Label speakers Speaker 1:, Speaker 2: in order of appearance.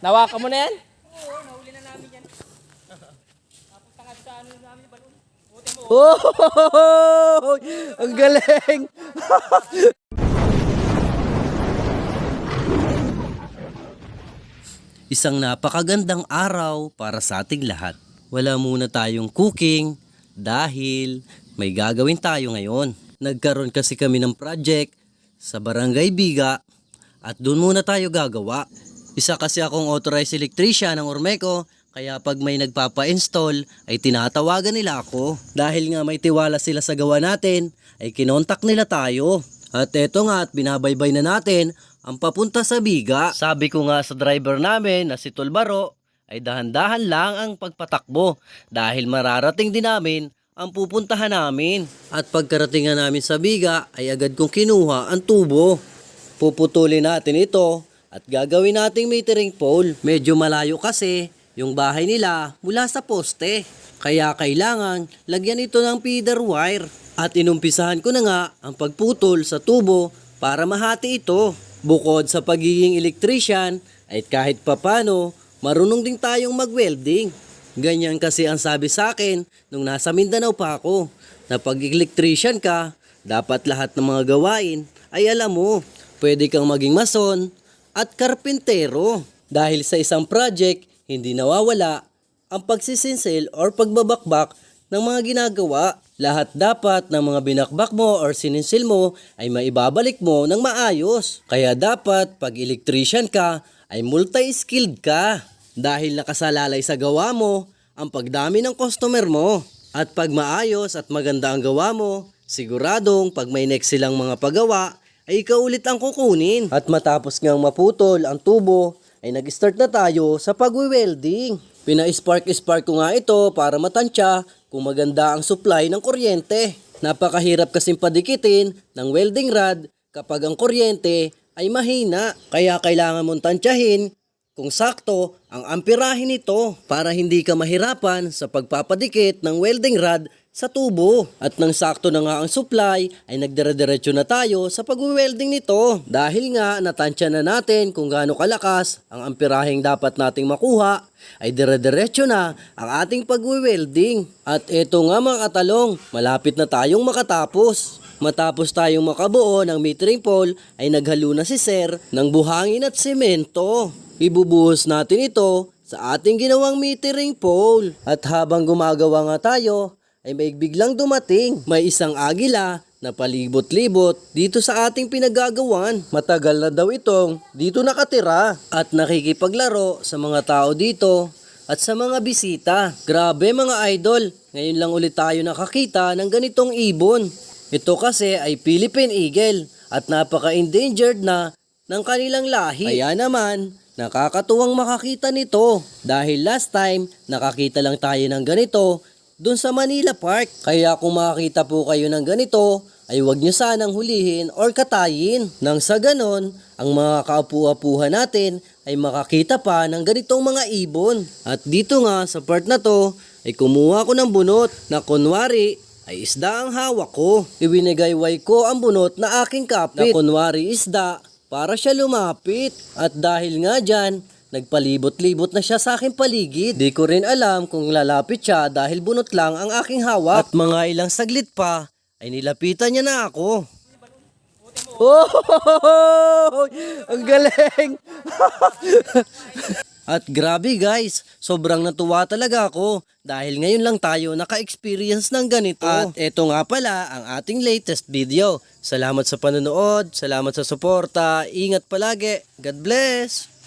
Speaker 1: Nawakan mo na yan?
Speaker 2: Oo, nahuli na namin yan. Napunta nga sa ano namin yung balon. Buti mo.
Speaker 1: Oh! Ang galing! Isang napakagandang araw para sa ating lahat. Wala muna tayong cooking dahil may gagawin tayo ngayon. Nagkaroon kasi kami ng project sa Barangay Biga at doon muna tayo gagawa. Isa kasi akong authorized electrician ng Ormeco kaya pag may nagpapa-install ay tinatawagan nila ako. Dahil nga may tiwala sila sa gawa natin ay kinontak nila tayo. At eto nga at binabaybay na natin ang papunta sa Biga. Sabi ko nga sa driver namin na si Tulbaro ay dahan-dahan lang ang pagpatakbo dahil mararating din namin ang pupuntahan namin. At pagkarating nga namin sa Biga ay agad kong kinuha ang tubo. Puputulin natin ito at gagawin nating metering pole. Medyo malayo kasi yung bahay nila mula sa poste. Kaya kailangan lagyan ito ng feeder wire. At inumpisahan ko na nga ang pagputol sa tubo para mahati ito. Bukod sa pagiging electrician, ay kahit papano, marunong din tayong mag-welding. Ganyan kasi ang sabi sa akin nung nasa Mindanao pa ako, na pag electrician ka, dapat lahat ng mga gawain ay alam mo. Pwede kang maging mason at karpintero. Dahil sa isang project, hindi nawawala ang pagsisinsil or pagbabakbak ng mga ginagawa. Lahat dapat ng mga binakbak mo or sininsil mo ay maibabalik mo ng maayos. Kaya dapat pag electrician ka ay multi-skilled ka. Dahil nakasalalay sa gawa mo ang pagdami ng customer mo. At pag maayos at maganda ang gawa mo, siguradong pag may next silang mga pagawa, ay ikaw ulit ang kukunin. At matapos ngang maputol ang tubo, ay nag-start na tayo sa pag-welding. Pina-spark-spark ko nga ito para matansya kung maganda ang supply ng kuryente. Napakahirap kasing padikitin ng welding rod kapag ang kuryente ay mahina. Kaya kailangan mong tansyahin kung sakto ang amperahin nito para hindi ka mahirapan sa pagpapadikit ng welding rod sa tubo. At nang sakto na nga ang supply ay nagdire-diretso na tayo sa pag-welding nito. Dahil nga natansya na natin kung gaano kalakas ang ampiraheng dapat nating makuha ay dire-diretso na ang ating pag-welding. At eto nga mga katalong, malapit na tayong makatapos. Matapos tayong makabuo ng metering pole ay naghalo na si Sir ng buhangin at semento. Ibubuhos natin ito sa ating ginawang metering pole. At habang gumagawa nga tayo, ay may biglang dumating. May isang agila na palibot-libot dito sa ating pinagagawan. Matagal na daw itong dito nakatira at nakikipaglaro sa mga tao dito at sa mga bisita. Grabe mga idol, ngayon lang ulit tayo nakakita ng ganitong ibon. Ito kasi ay Philippine Eagle at napaka-endangered na ng kanilang lahi. Kaya naman, nakakatuwang makakita nito dahil last time nakakita lang tayo ng ganito doon sa Manila Park. Kaya kung makakita po kayo ng ganito, ay huwag nyo sanang hulihin or katayin. Nang sa ganon, ang mga kaapu-apuhan natin ay makakita pa ng ganitong mga ibon. At dito nga sa part na to, ay kumuha ko ng bunot na kunwari ay isda ang hawak ko. Iwinigayway ko ang bunot na aking kapit na kunwari isda para siya lumapit. At dahil nga dyan, Nagpalibot-libot na siya sa aking paligid. Di ko rin alam kung lalapit siya dahil bunot lang ang aking hawak. At mga ilang saglit pa, ay nilapitan niya na ako. Oh! Ang galing! At grabe guys, sobrang natuwa talaga ako dahil ngayon lang tayo naka-experience ng ganito. At eto nga pala ang ating latest video. Salamat sa panonood, salamat sa suporta, ingat palagi, God bless!